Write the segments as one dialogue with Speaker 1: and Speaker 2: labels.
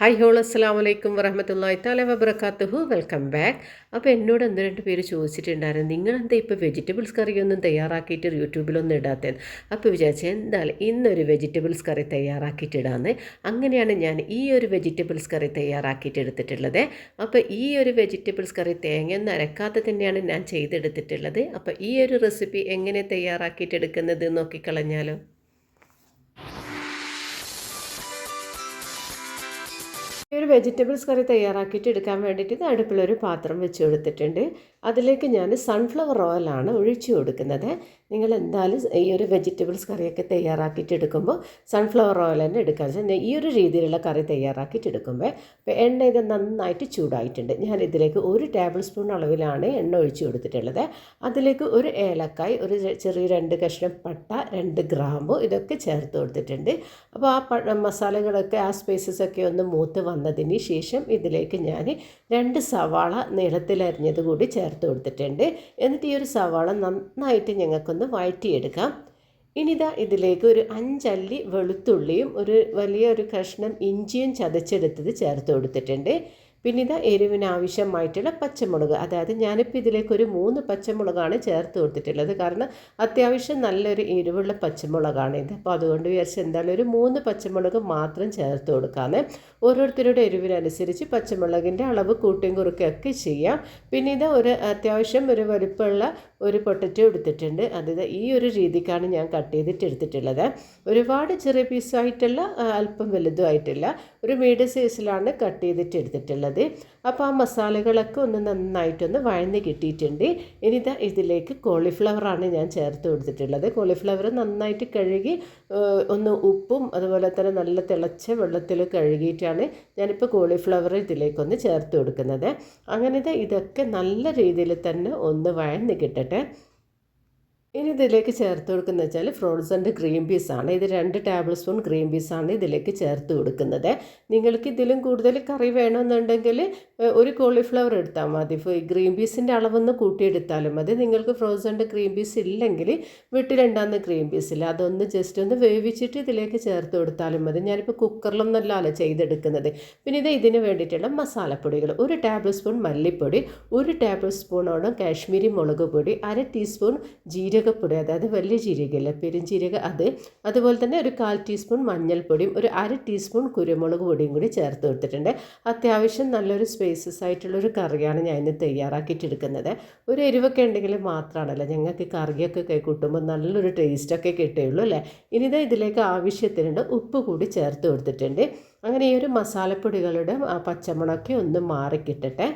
Speaker 1: Hi whole അസ്സാം വലൈക്കും വറഹമത്തല്ലാ താല വബർക്കാത്തുഹു വെൽക്കം ബാക്ക് അപ്പോൾ എന്നോട് ഒന്ന് രണ്ട് പേര് ചോദിച്ചിട്ടുണ്ടായിരുന്നു. നിങ്ങളെന്താ ഇപ്പോൾ വെജിറ്റബിൾസ് കറിയൊന്നും തയ്യാറാക്കിയിട്ട് യൂട്യൂബിലൊന്നും ഇടാത്തത്? അപ്പോൾ വിചാരിച്ചു എന്തായാലും ഇന്നൊരു വെജിറ്റബിൾസ് കറി തയ്യാറാക്കിയിട്ട് ഇടാന്ന്. അങ്ങനെയാണ് ഞാൻ ഈ ഒരു വെജിറ്റബിൾസ് കറി തയ്യാറാക്കിയിട്ട് എടുത്തിട്ടുള്ളത്. അപ്പോൾ ഈ ഒരു വെജിറ്റബിൾസ് കറി തേങ്ങയൊന്നും അരക്കാത്ത തന്നെയാണ് ഞാൻ ചെയ്തെടുത്തിട്ടുള്ളത്. അപ്പോൾ ഈ ഒരു റെസിപ്പി എങ്ങനെ തയ്യാറാക്കിയിട്ട് എടുക്കുന്നത് നോക്കിക്കളഞ്ഞാലോ? ഒരു വെജിറ്റബിൾസ് കറി തയ്യാറാക്കിയിട്ട് എടുക്കാൻ വേണ്ടിയിട്ട് ഇത് അടുപ്പിലൊരു പാത്രം വെച്ച് കൊടുത്തിട്ടുണ്ട് അതിലേക്ക് ഞാൻ സൺഫ്ലവർ ഓയിലാണ് ഒഴിച്ചു കൊടുക്കുന്നത്. നിങ്ങൾ എന്തായാലും ഈ ഒരു വെജിറ്റബിൾസ് കറിയൊക്കെ തയ്യാറാക്കിയിട്ട് എടുക്കുമ്പോൾ സൺഫ്ലവർ ഓയിൽ തന്നെ എടുക്കുക. ഈ ഒരു രീതിയിലുള്ള കറി തയ്യാറാക്കിയിട്ട് എടുക്കുമ്പോൾ ഇപ്പോൾ എണ്ണ ഇത് നന്നായിട്ട് ചൂടായിട്ടുണ്ട്. ഞാൻ ഇതിലേക്ക് ഒരു ടേബിൾ സ്പൂൺ അളവിലാണ് എണ്ണ ഒഴിച്ചു കൊടുത്തിട്ടുള്ളത്. അതിലേക്ക് ഒരു ഏലക്കായ് ഒരു ചെറിയ രണ്ട് കഷ്ണം പട്ട രണ്ട് ഗ്രാമ്പു ഇതൊക്കെ ചേർത്ത് കൊടുത്തിട്ടുണ്ട്. അപ്പോൾ ആ മസാലകളൊക്കെ ആ സ്പൈസസ് ഒക്കെ ഒന്ന് മൂത്ത് വന്നതിന് ശേഷം ഇതിലേക്ക് ഞാൻ രണ്ട് സവാള നീളത്തിലരിഞ്ഞത് കൂടി ചേർത്ത് കൊടുത്തിട്ടുണ്ട്. എന്നിട്ട് ഈ ഒരു സവാള നന്നായിട്ട് ഞങ്ങൾക്കൊന്ന് വഴറ്റിയെടുക്കാം. ഇനിതാ ഇതിലേക്ക് ഒരു അഞ്ചല്ലി വെളുത്തുള്ളിയും ഒരു വലിയൊരു കഷ്ണം ഇഞ്ചിയും ചതച്ചെടുത്തത് ചേർത്ത് കൊടുത്തിട്ടുണ്ട്. പിന്നെ ഇത് എരിവിന് ആവശ്യമായിട്ടുള്ള പച്ചമുളക്. അതായത് ഞാനിപ്പോൾ ഇതിലേക്ക് ഒരു മൂന്ന് പച്ചമുളകാണ് ചേർത്ത് കൊടുത്തിട്ടുള്ളത്. കാരണം അത്യാവശ്യം നല്ലൊരു എരിവുള്ള പച്ചമുളകാണ് ഇത്. അപ്പോൾ അതുകൊണ്ട് വിചാരിച്ച് എന്തായാലും ഒരു മൂന്ന് പച്ചമുളക് മാത്രം ചേർത്ത് കൊടുക്കാമെന്ന് ഓരോരുത്തരുടെ എരിവിനനുസരിച്ച് പച്ചമുളകിന്റെ അളവ് കൂട്ടിയും കുറുക്കുകയൊക്കെ ചെയ്യാം. പിന്നെ ഇത് ഒരു അത്യാവശ്യം ഒരു വലുപ്പമുള്ള ഒരു പൊട്ടറ്റോ എടുത്തിട്ടുണ്ട്. അതായത് ഈ ഒരു രീതിക്കാണ് ഞാൻ കട്ട് ചെയ്തിട്ട് എടുത്തിട്ടുള്ളത്. ഒരുപാട് ചെറിയ പീസായിട്ടുള്ള അല്പം വലുതുമായിട്ടില്ല ഒരു മീഡിയം സൈസിലാണ് കട്ട് ചെയ്തിട്ട് എടുത്തിട്ടുള്ളത്. അപ്പോൾ ആ മസാലകളൊക്കെ ഒന്ന് നന്നായിട്ടൊന്ന് വഴന്ന് കിട്ടിയിട്ടുണ്ട്. ഇനി ഇതാ ഇതിലേക്ക് കോളിഫ്ലവറാണ് ഞാൻ ചേർത്ത് കൊടുത്തിട്ടുള്ളത്. കോളിഫ്ലവർ നന്നായിട്ട് കഴുകി ഒന്ന് ഉപ്പും അതുപോലെ തന്നെ നല്ല തിളച്ച വെള്ളത്തിൽ കഴുകിയിട്ടാണ് ഞാനിപ്പോൾ കോളിഫ്ലവർ ഇതിലേക്കൊന്ന് ചേർത്ത് കൊടുക്കുന്നത്. അങ്ങനെ ഇതൊക്കെ നല്ല രീതിയിൽ തന്നെ ഒന്ന് വഴന്ന് കിട്ടട്ടെ. ഇനി ഇതിലേക്ക് ചേർത്ത് കൊടുക്കുന്നത് വെച്ചാൽ ക്രീം ഗ്രീൻ പീസാണ് ഇത് രണ്ട് ടേബിൾ സ്പൂൺ ഗ്രീൻ പീസാണ് ഇതിലേക്ക് ചേർത്ത് കൊടുക്കുന്നത്. നിങ്ങൾക്ക് ഇതിലും കൂടുതൽ കറി വേണമെന്നുണ്ടെങ്കിൽ ഒരു കോളിഫ്ലവർ എടുത്താൽ മതി. ഗ്രീൻ പീസിന്റെ അളവൊന്ന് കൂട്ടിയെടുത്താലും മതി. നിങ്ങൾക്ക് ഫ്രോസൺഡ് ഗ്രീൻ പീസ് ഇല്ലെങ്കിൽ വീട്ടിലുണ്ടാകുന്ന ഗ്രീൻ പീസിൽ അതൊന്ന് ജസ്റ്റ് ഒന്ന് വേവിച്ചിട്ട് ഇതിലേക്ക് ചേർത്ത് കൊടുത്താലും മതി. ഞാനിപ്പോൾ കുക്കറിലൊന്നല്ലല്ലോ ചെയ്തെടുക്കുന്നത്. പിന്നെ ഇത് ഇതിന് വേണ്ടിയിട്ടുള്ള മസാലപ്പൊടികൾ. ഒരു ടേബിൾ സ്പൂൺ മല്ലിപ്പൊടി ഒരു ടേബിൾ സ്പൂണോളം കാശ്മീരി മുളക് പൊടി അര ടീസ്പൂൺ ജീരക ജീരകപ്പൊടി അതായത് വലിയ ജീരകല്ല പെരുംജീരക അത്. അതുപോലെ തന്നെ ഒരു കാൽ ടീസ്പൂൺ മഞ്ഞൾപ്പൊടിയും ഒരു അര ടീസ്പൂൺ കുരുമുളക് പൊടിയും കൂടി ചേർത്ത് കൊടുത്തിട്ടുണ്ട്. അത്യാവശ്യം നല്ലൊരു സ്പേസസ് ആയിട്ടുള്ളൊരു കറിയാണ് ഞാൻ ഇന്ന് തയ്യാറാക്കിയിട്ടെടുക്കുന്നത്. ഒരു എരിവൊക്കെ ഉണ്ടെങ്കിൽ മാത്രമാണല്ലോ ഞങ്ങൾക്ക് കറിയൊക്കെ കൂട്ടുമ്പോൾ നല്ലൊരു ടേസ്റ്റൊക്കെ കിട്ടുകയുള്ളൂ അല്ലേ? ഇനി ഇതാ ഇതിലേക്ക് ആവശ്യത്തിനുണ്ട് ഉപ്പ് കൂടി ചേർത്ത് കൊടുത്തിട്ടുണ്ട്. അങ്ങനെ ഈ ഒരു മസാലപ്പൊടികളുടെ പച്ചമുളകൊക്കെ ഒന്ന് മാറിക്കിട്ടട്ടെ.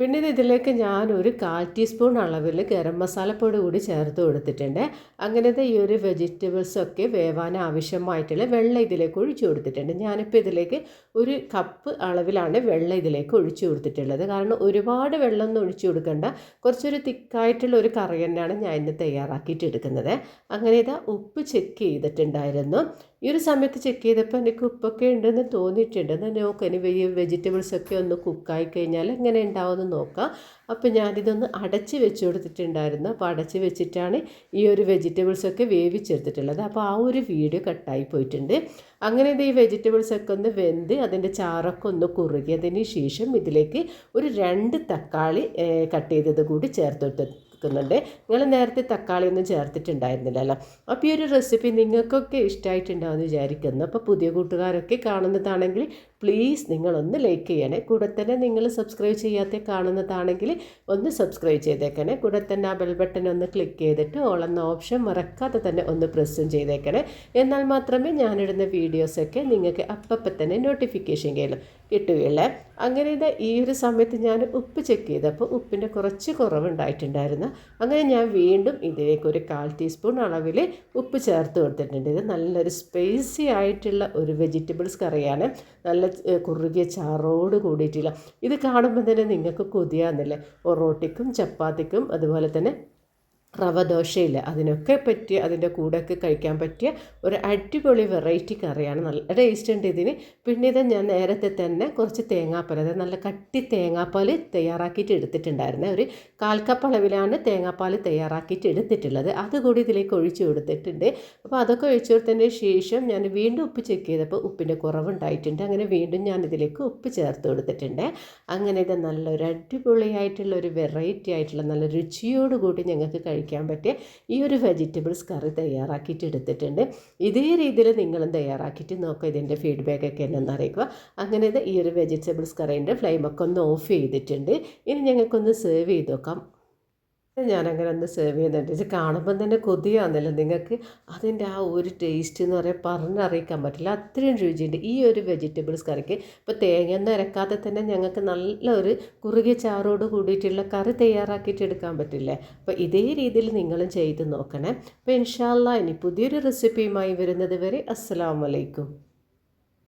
Speaker 1: പിന്നെ ഇതിലേക്ക് ഞാൻ ഒരു കാൽ ടീസ്പൂൺ അളവിൽ ഗരം മസാലപ്പൊടി കൂടി ചേർത്ത് കൊടുത്തിട്ടുണ്ട്. അങ്ങനത്തെ ഈ ഒരു വെജിറ്റബിൾസൊക്കെ വേവാൻ ആവശ്യമായിട്ടുള്ള വെള്ളം ഇതിലേക്ക് ഒഴിച്ചു കൊടുത്തിട്ടുണ്ട്. ഞാനിപ്പോൾ ഇതിലേക്ക് ഒരു കപ്പ് അളവിലാണ് വെള്ളം ഇതിലേക്ക് ഒഴിച്ചു കൊടുത്തിട്ടുള്ളത്. കാരണം ഒരുപാട് വെള്ളം ഒന്നും ഒഴിച്ചു കൊടുക്കേണ്ട. കുറച്ചൊരു തിക്കായിട്ടുള്ള ഒരു കറി തന്നെയാണ് ഞാൻ ഇന്ന് തയ്യാറാക്കിയിട്ട് എടുക്കുന്നത്. അങ്ങനെ ഇതാ ഉപ്പ് ചെക്ക് ചെയ്തിട്ടുണ്ടായിരുന്നു. ഈ ഒരു സമയത്ത് ചെക്ക് ചെയ്തപ്പോൾ എനിക്ക് ഉപ്പൊക്കെ ഉണ്ടെന്ന് തോന്നിയിട്ടുണ്ട്. നോക്കാം ഇനി വെജിറ്റബിൾസൊക്കെ ഒന്ന് കുക്കായി കഴിഞ്ഞാൽ എങ്ങനെ ഉണ്ടാവുമെന്ന് നോക്കാം. അപ്പോൾ ഞാനിതൊന്ന് അടച്ച് വെച്ച് കൊടുത്തിട്ടുണ്ടായിരുന്നു. അപ്പോൾ അടച്ച് വെച്ചിട്ടാണ് ഈ ഒരു വെജിറ്റബിൾസൊക്കെ വേവിച്ചെടുത്തിട്ടുള്ളത്. അപ്പോൾ ആ ഒരു വീഡിയോ കട്ടായി പോയിട്ടുണ്ട്. അങ്ങനെ ഇത് ഈ വെജിറ്റബിൾസൊക്കെ ഒന്ന് വെന്ത് അതിന്റെ ചാറൊക്കെ ഒന്ന് കുറുകിയതിന് ശേഷം ഇതിലേക്ക് ഒരു രണ്ട് തക്കാളി കട്ട് ചെയ്തത് കൂടി ചേർത്ത് കൊടുക്കുന്നുണ്ട് നിങ്ങൾ നേരത്തെ തക്കാളി ഒന്നും ചേർത്തിട്ടുണ്ടായിരുന്നില്ലല്ലോ. അപ്പോൾ ഈ ഒരു റെസിപ്പി നിങ്ങൾക്കൊക്കെ ഇഷ്ടമായിട്ടുണ്ടാവുമെന്ന് വിചാരിക്കുന്നു. അപ്പോൾ പുതിയ കൂട്ടുകാരൊക്കെ കാണുന്നതാണെങ്കിൽ പ്ലീസ് നിങ്ങളൊന്ന് ലൈക്ക് ചെയ്യണേ. കൂടെ തന്നെ നിങ്ങൾ സബ്സ്ക്രൈബ് ചെയ്യാത്ത കാണുന്നതാണെങ്കിൽ ഒന്ന് സബ്സ്ക്രൈബ് ചെയ്തേക്കണേ. കൂടെ തന്നെ ആ ബെൽ ബട്ടൺ ഒന്ന് ക്ലിക്ക് ചെയ്തിട്ട് ഓളെന്ന ഓപ്ഷൻ മറക്കാതെ തന്നെ ഒന്ന് പ്രസ്സും ചെയ്തേക്കണേ. എന്നാൽ മാത്രമേ ഞാനിടുന്ന വീഡിയോസൊക്കെ നിങ്ങൾക്ക് അപ്പം തന്നെ നോട്ടിഫിക്കേഷൻ കയ്യിലും കിട്ടുകയുള്ളേ? അങ്ങനെ ഇത് ഈ ഒരു സമയത്ത് ഞാൻ ഉപ്പ് ചെക്ക് ചെയ്തപ്പോൾ ഉപ്പിന്റെ കുറച്ച് കുറവുണ്ടായിട്ടുണ്ടായിരുന്നു. അങ്ങനെ ഞാൻ വീണ്ടും ഇതിലേക്ക് ഒരു കാൽ ടീസ്പൂൺ അളവിൽ ഉപ്പ് ചേർത്ത് കൊടുത്തിട്ടുണ്ട്. ഇത് നല്ലൊരു സ്പൈസി ആയിട്ടുള്ള ഒരു വെജിറ്റബിൾസ് കറിയാണ്. നല്ല കുറുകിയ ചാറോട് കൂടിയിട്ടില്ല ഇത് കാണുമ്പോൾ തന്നെ നിങ്ങൾക്ക് കൊതിയാന്നില്ലേ ഒറോട്ടിക്കും ചപ്പാത്തിക്കും അതുപോലെ തന്നെ റവ ദോശയില്ല അതിനൊക്കെ പറ്റിയ അതിന്റെ കൂടെയൊക്കെ കഴിക്കാൻ പറ്റിയ ഒരു അടിപൊളി വെറൈറ്റി കറിയാണ്. നല്ല ടേസ്റ്റ് ഉണ്ട് ഇതിന്. പിന്നെ ഇത് ഞാൻ നേരത്തെ തന്നെ കുറച്ച് തേങ്ങാപ്പാൽ അതായത് നല്ല കട്ടി തേങ്ങാപ്പാൽ തയ്യാറാക്കിയിട്ട് എടുത്തിട്ടുണ്ടായിരുന്നത് ഒരു കാൽ കപ്പ് അളവിലാണ് തേങ്ങാപ്പാൽ തയ്യാറാക്കിയിട്ട് എടുത്തിട്ടുള്ളത്. അതുകൂടി ഇതിലേക്ക് ഒഴിച്ചു കൊടുത്തിട്ടുണ്ട്. അപ്പോൾ അതൊക്കെ ഒഴിച്ചു കൊടുത്തതിന് ശേഷം ഞാൻ വീണ്ടും ഉപ്പ് ചെക്ക് ചെയ്തപ്പോൾ ഉപ്പിന്റെ കുറവുണ്ടായിട്ടുണ്ട്. അങ്ങനെ വീണ്ടും ഞാൻ ഇതിലേക്ക് ഉപ്പ് ചേർത്ത് കൊടുത്തിട്ടുണ്ട്. അങ്ങനെ ഇത് നല്ലൊരു അടിപൊളിയായിട്ടുള്ള ഒരു വെറൈറ്റി ആയിട്ടുള്ള നല്ല രുചിയോടുകൂടി ഞങ്ങൾക്ക് കഴിക്കാൻ പറ്റിയ ഈ ഒരു വെജിറ്റബിൾസ് കറി തയ്യാറാക്കിയിട്ട് എടുത്തിട്ടുണ്ട്. ഇതേ രീതിയിൽ നിങ്ങളും തയ്യാറാക്കിയിട്ട് നോക്കുക ഇതിന്റെ ഫീഡ്ബാക്കൊക്കെ എന്നെ അറിയിക്കുക. അങ്ങനെ ഈ ഒരു വെജിറ്റബിൾസ് കറീന്റെ ഫ്ലെയിമൊക്കെ ഒന്ന് ഓഫ് ചെയ്തിട്ടുണ്ട്. ഇനി ഞങ്ങൾക്കൊന്ന് സെർവ് ചെയ്ത് നോക്കാം. ഞാനങ്ങനെ ഒന്ന് സെർവ് ചെയ്യുന്നുണ്ട് ഇത് കാണുമ്പം തന്നെ കൊതിയാണല്ലോ നിങ്ങൾക്ക് അതിന്റെ ആ ഒരു ടേസ്റ്റ് എന്ന് പറയാൻ പറഞ്ഞറിയിക്കാൻ പറ്റില്ല. അത്രയും രുചിയുണ്ട്. ഈ ഒരു വെജിറ്റബിൾസ് കറിക്ക് ഇപ്പോൾ തേങ്ങയൊന്നും അരക്കാതെ തന്നെ ഞങ്ങൾക്ക് നല്ലൊരു കുറുകിയ ചാറോട് കൂടിയിട്ടുള്ള കറി തയ്യാറാക്കിയിട്ട് എടുക്കാൻ പറ്റില്ലേ? അപ്പോൾ ഇതേ രീതിയിൽ നിങ്ങളും ചെയ്ത് നോക്കണേ. അപ്പോൾ ഇൻഷാല്ല ഇനി പുതിയൊരു റെസിപ്പിയുമായി വരുന്നത് വരെ അസ്സാം വലൈക്കും